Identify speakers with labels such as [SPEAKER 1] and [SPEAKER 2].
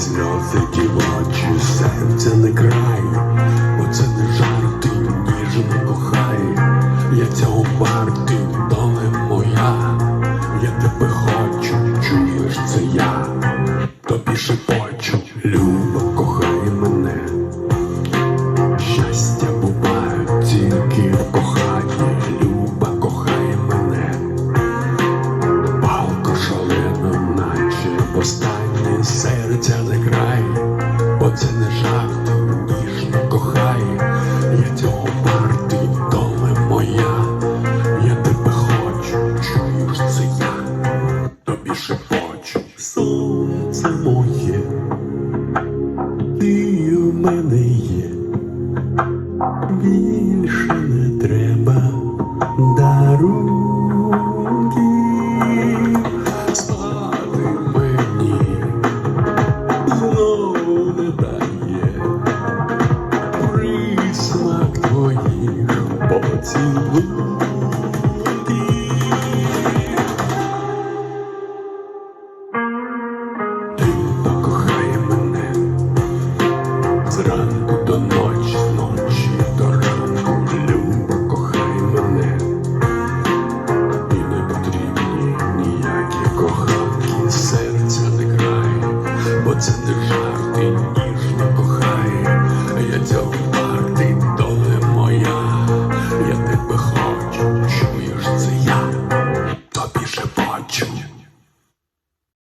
[SPEAKER 1] знов таки бачу серце не край, оце не жарти, ніжно кохай, я цього вартий, доле моя, я тебе хочу, чуєш це я, тобі шепочу, люба. серце моє, ти у мене є, більше не треба дарунків. Спати мені, знову не дає. Присмак твоїх поцілунків.